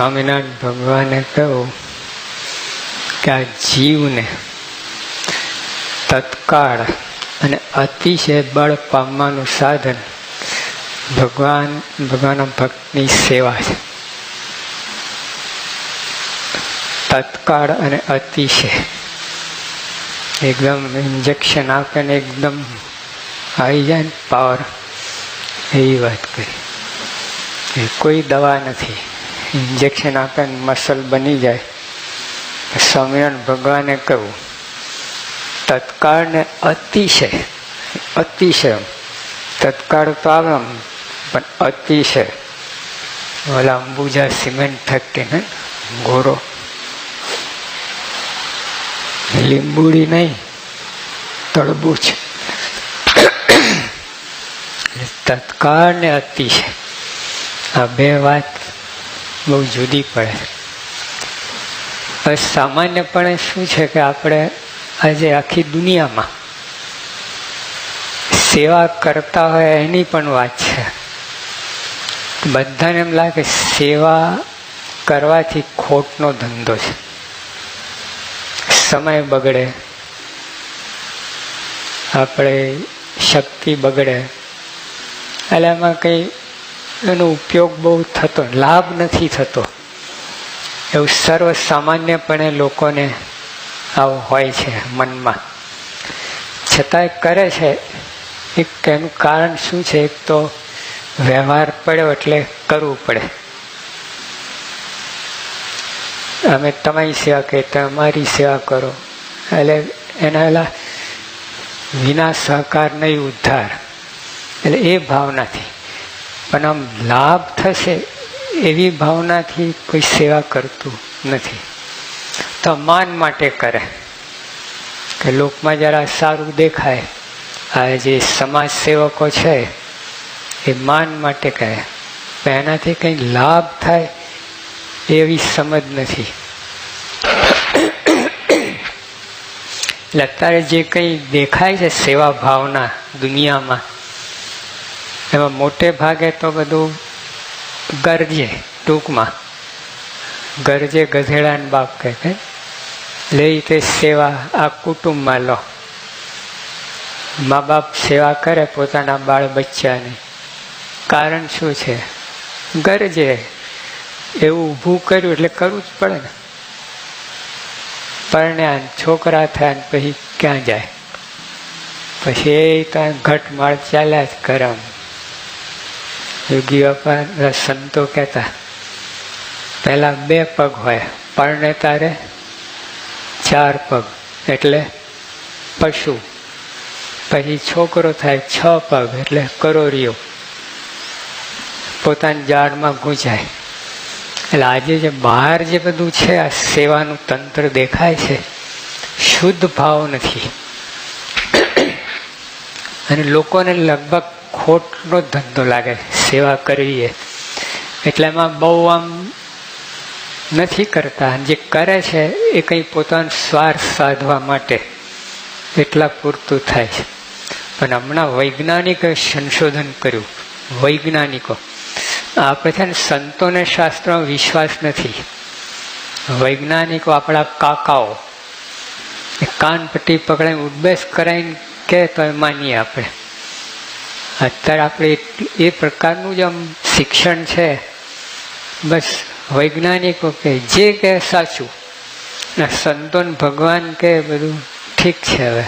સ્વામિનારાયણ ભગવાને કહ્યું કે આ જીવને તત્કાળ અને અતિશય બળ પામવાનું સાધન ભગવાન, ભગવાનના ભક્તની સેવા છે. તત્કાળ અને અતિશય. એકદમ ઇન્જેક્શન આપે ને એકદમ આવી જાય ને પાવર એવી વાત કરી. કોઈ દવા નથી. ઇન્જેક્શન આપે મસલ બની જાય, સ્વામિનારાયણ ભગવાને કહ્યું, તત્કાળ ને અતિશય અતિશય તત્કાળ તો આવે આમ પણ અતિશય. ઓલા અંબુજા સિમેન્ટ ફેક્ટરી ને ગોરો. લીંબુડી નહીં તળબૂચ તત્કાળ ને અતિશય. આ બે વાત બહુ જુદી પડે. સામાન્યપણે શું છે કે આપણે આજે આખી દુનિયામાં સેવા કરતા હોય એની પણ વાત છે. બધાને એમ લાગે સેવા કરવાથી ખોટનો ધંધો છે. સમય બગડે. આપણે શક્તિ બગડે. એટલે એમાં કંઈ એનો ઉપયોગ બહુ થતો, લાભ નથી થતો. એવું સર્વ સામાન્યપણે લોકોને આવું હોય છે મનમાં. છતાંય કરે છે, એક એનું કારણ શું છે? એક તો વ્યવહાર પડ્યો એટલે કરવું પડે. અમે તમારી સેવા કરીએ, તમારી સેવા કરો. એટલે એના એલા વિના સહકાર નહીં ઉદ્ધાર. એટલે એ ભાવનાથી. પણ આમ લાભ થશે એવી ભાવનાથી કોઈ સેવા કરતું નથી. તો માન માટે કરે. કે લોકમાં જરા સારું દેખાય. આ જે સમાજ સેવકો છે, એ માન માટે કહે. એનાથી કંઈ લાભ થાય એવી સમજ નથી. એટલે અત્યારે જે કંઈ દેખાય છે સેવા ભાવના દુનિયામાં એમાં મોટે ભાગે તો બધું ગરજે, ટૂંકમાં. ગરજે ગધેડાને બાપ કહે કે લઈ તે સેવા આ કુટુંબમાં લો. મા બાપ સેવા કરે પોતાના બાળ બચ્ચાની. કારણ શું છે? ગરજે. એવું ઊભું કર્યું એટલે કરવું જ પડે ને. પરણ્યા છોકરા થયા ને પછી ક્યાં જાય? પછી એ ત્યાં ઘટમાળ ચાલ્યા જ કરમ યોગી અપાર સંતો કહેતા, પહેલા બે પગ હોય પરણે તારે, ચાર પગ. એટલે પશુ. પછી છોકરો થાય છ પગ, એટલે કરોરિયો. પોતાની જાળમાં ગુંજાય. એટલે આજે જે બહાર જે બધું છે, આ સેવાનું તંત્ર દેખાય છે, શુદ્ધ ભાવ નથી. અને લોકોને લગભગ ખોટનો ધંધો લાગે સેવા કરવી એ. એટલે એમાં બહુ આમ નથી કરતા. જે કરે છે એ કંઈ પોતાનો સ્વાર્થ સાધવા માટે એટલા પૂરતું થાય છે. પણ હમણાં વૈજ્ઞાનિકે સંશોધન કર્યું. વૈજ્ઞાનિકો. આપણે છે ને સંતોને શાસ્ત્રમાં વિશ્વાસ નથી. વૈજ્ઞાનિકો આપણા કાકાઓ. કાનપટ્ટી પકડાઈ ઉદ્દેશ કરાવીને કે તો એ માનીએ આપણે. અત્યારે આપણે એ પ્રકારનું જ આમ શિક્ષણ છે. બસ વૈજ્ઞાનિકો કે જે કે સાચું. ને સંતોન ભગવાન કે બધું ઠીક છે હવે.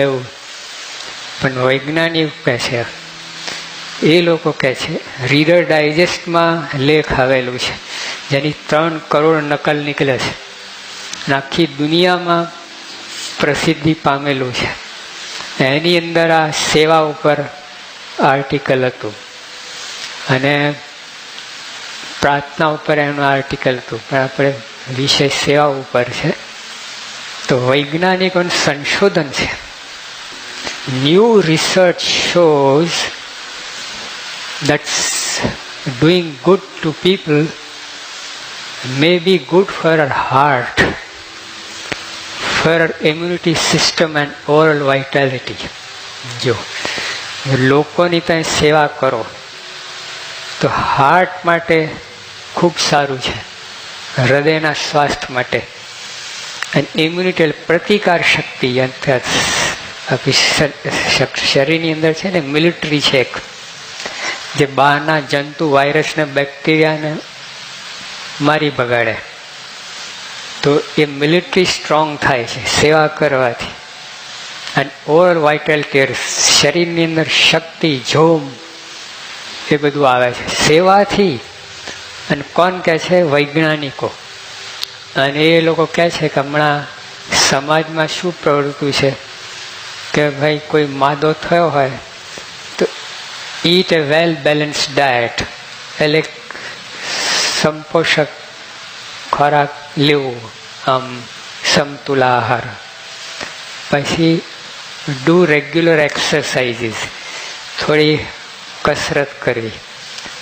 એવું. પણ વૈજ્ઞાનિક કહે છે. એ લોકો કહે છે રીડર ડાયજેસ્ટમાં લેખ આવેલું છે. જેની ત્રણ કરોડ નકલ નીકળે છે. આખી દુનિયામાં પ્રસિદ્ધિ પામેલું છે. એની અંદર આ સેવા ઉપર આર્ટિકલ હતું અને પ્રાર્થના ઉપર એનું આર્ટિકલ હતું પણ આપણે વિષય સેવા ઉપર છે તો વૈજ્ઞાનિકોનું સંશોધન છે new research shows that's doing good to people may be good for our heart, for our immunity system and oral vitality. જો લોકોની ત્યાં સેવા કરો, તો હાર્ટ માટે ખૂબ સારું છે. હૃદયના સ્વાસ્થ્ય માટે. અને ઇમ્યુનિટી પ્રતિકાર શક્તિ અર્થાત શરીરની અંદર છે ને મિલિટરી છે એક. જે બહારના જંતુ વાયરસને બેક્ટેરિયાને મારી બગાડે. તો એ મિલિટરી સ્ટ્રોંગ થાય છે, સેવા કરવાથી. અને ઓવર વાઇટલ કેર શરીરની અંદર શક્તિ, જોમ, એ બધું આવે છે. સેવાથી, અને કોણ કહે છે? વૈજ્ઞાનિકો. અને એ લોકો કહે છે કે હમણાં સમાજમાં શું પ્રવૃત્તિ છે? કે ભાઈ કોઈ માદો થયો હોય, તો ઈટ એ વેલ બેલેન્સ ડાયટ એટલે સંપોષક ખોરાક લેવું, આમ સમતુલા આહાર. પછી ડુ રેગ્યુલર એક્સરસાઇઝીસ થોડી કસરત કરવી.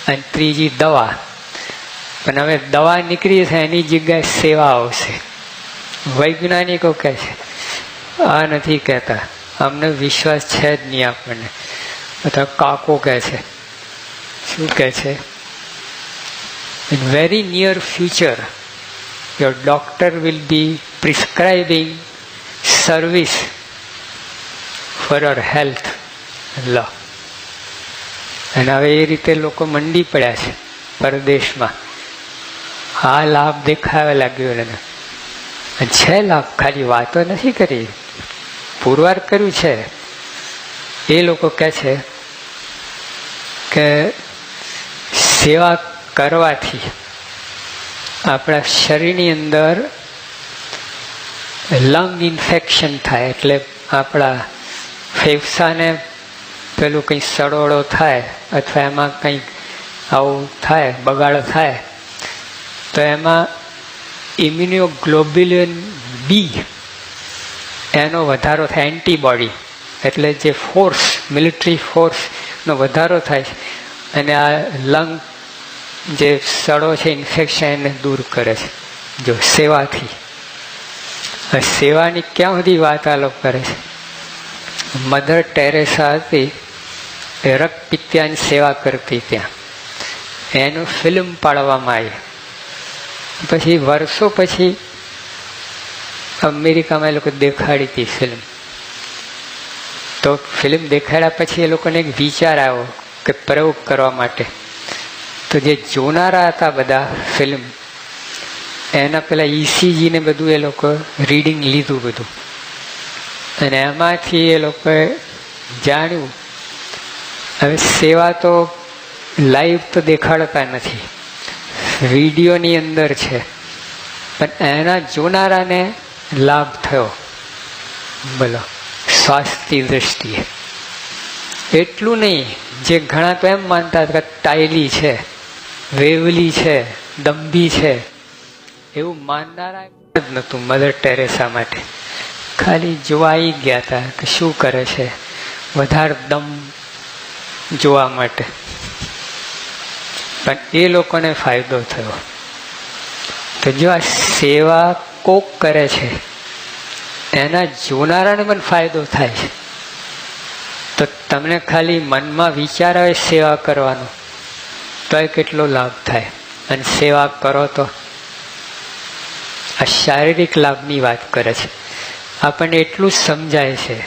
અને ત્રીજી દવા. પણ હવે દવા નીકળી છે, એની જગ્યાએ સેવા આવશે. વૈજ્ઞાનિકો કહે છે, આ નથી કહેતા. અમને વિશ્વાસ છે જ નહીં આપણને. બધા કાકો કહે છે, શું કહે છે? In very near future your doctor will be prescribing service for your health લો અને હવે એ રીતે લોકો મંડી પડ્યા છે પરદેશમાં. આ લાભ દેખાવા લાગ્યો એને. છે લાભ, ખાલી વાતો નથી કરી. પુરવાર કર્યું છે. એ લોકો કહે છે કે સેવા કરવાથી આપણા શરીરની અંદર લંગ ઇન્ફેક્શન થાય, એટલે આપણા ફેફસાને પેલું કંઈ સડોળો થાય અથવા એમાં કંઈક આવું થાય, બગાડો થાય, તો એમાં ઇમ્યુનોગ્લોબ્યુલિન બી એનો વધારો થાય, એન્ટીબોડી, એટલે જે ફોર્સ, મિલિટરી ફોર્સનો વધારો થાય છે અને આ લંગ જે સડો છે, ઇન્ફેક્શન એને દૂર કરે છે, જો સેવાથી. સેવાની ક્યાં સુધી વાત આ લોકો કરે છે? મધર ટેરેસા હતી, એ રક્તપિત્યાની સેવા કરતી ત્યાં. એનું ફિલ્મ પાડવામાં આવી. પછી વર્ષો પછી અમેરિકામાં એ લોકો દેખાડી હતી ફિલ્મ તો ફિલ્મ દેખાડ્યા પછી એ લોકોને એક વિચાર આવ્યો કે પ્રયોગ કરવા માટે. તો જે જોનારા હતા બધા ફિલ્મ એના પેલા ઈસીજીને બધું એ લોકો રીડિંગ લીધું બધું. અને એમાંથી એ લોકોએ જાણ્યું, હવે સેવા તો લાઈવ તો દેખાડતા નથી. વિડીયોની અંદર છે. પણ એના જોનારાને લાભ થયો. બોલો, સ્વાસ્થ્ય દ્રષ્ટિએ. એટલું નહીં, જે ઘણા તો એમ માનતા કે ટાયલી છે, વેવલી છે, દંભી છે. એવું માનનારા જ નહોતું મધર ટેરેસા માટે. ખાલી જોવાઈ ગયા હતા કે શું કરે છે. વધારે દમ જોવા માટે. પણ એ લોકોને ફાયદો થયો. તો જો આ સેવા કોક કરે છે, એના જોનારાને પણ ફાયદો થાય છે. તો તમને ખાલી મનમાં વિચાર આવે સેવા કરવાનો તો એ કેટલો લાભ થાય. અને સેવા કરો તો આ શારીરિક લાભની વાત કરે છે. આપણને એટલું જ સમજાય છે.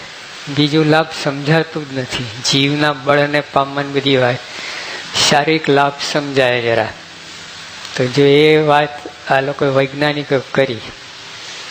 બીજું લાભ સમજાતું જ નથી. જીવના બળને પામન બધી વાત શારીરિક લાભ સમજાય જરા. તો જો એ વાત આ લોકો વૈજ્ઞાનિકો કરી